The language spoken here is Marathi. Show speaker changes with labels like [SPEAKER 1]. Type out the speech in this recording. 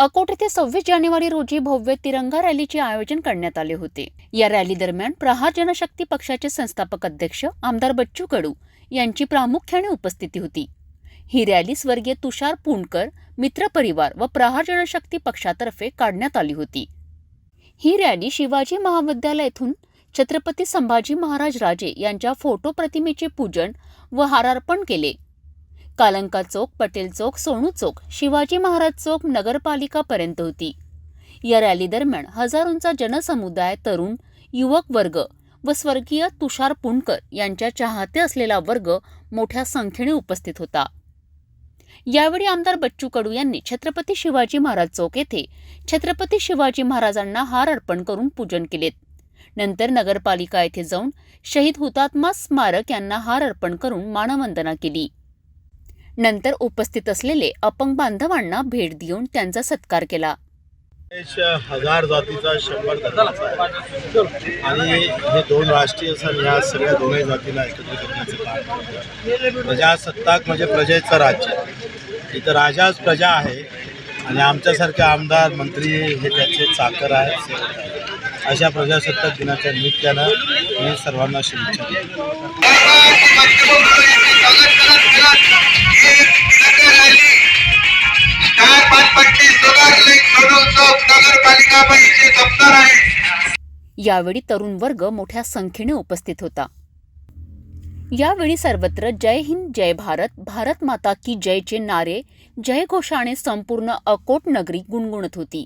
[SPEAKER 1] अकोट येथे सव्वीस जानेवारी रोजी भव्य तिरंगा रॅलीचे आयोजन करण्यात आले होते. या रॅली दरम्यान प्रहार जनशक्ती पक्षाचे संस्थापक अध्यक्ष आमदार बच्चू कडू यांची प्रामुख्याने उपस्थिती होती. ही रॅली स्वर्गीय तुषार पुणकर मित्रपरिवार व प्रहार जनशक्ती पक्षातर्फे काढण्यात आली होती. ही रॅली शिवाजी महाविद्यालय येथून छत्रपती संभाजी महाराज राजे यांच्या फोटो प्रतिमेचे पूजन व हारार्पण केले. कालंका चौक पटेल चौक सोनू चौक शिवाजी महाराज चौक नगरपालिकापर्यंत होती. या रॅली दरम्यान हजारोंचा जनसमुदाय तरुण युवक वर्ग व स्वर्गीय तुषार पुणकर यांच्या चाहते असलेला वर्ग मोठ्या संख्येने उपस्थित होता. यावेळी आमदार बच्चू कडू यांनी छत्रपती शिवाजी महाराज चौक येथे छत्रपती शिवाजी महाराजांना हार अर्पण करून पूजन केलेत. नंतर नगरपालिका येथे जाऊन शहीद हुतात्मा स्मारक यांना हार अर्पण करून मानवंदना केली. नंतर उपस्थित असलेले अपंग बांधवांना भेट देऊन त्यांचा सत्कार केला.
[SPEAKER 2] हजार जातीचा शंभर आणि हे दोन राष्ट्रीय सण या सगळ्या दोन्ही जातीला एकत्र करण्याचं काम प्रजासत्ताक म्हणजे प्रजेचं राज्य. इथं राजाच प्रजा आहे. आणि आमच्यासारखे आमदार मंत्री हे त्याचे चाकर आहेत. आहेत अशा प्रजासत्ताक दिनाच्या निमित्तानं मी सर्वांना शुभेच्छा
[SPEAKER 3] नगरपालिका आहे.
[SPEAKER 1] यावेळी तरुण वर्ग मोठ्या संख्येने उपस्थित होता. यावेळी सर्वत्र जय हिंद जय भारत भारत माता की जयचे नारे जय घोषाने संपूर्ण अकोट नगरी गुणगुणत होती.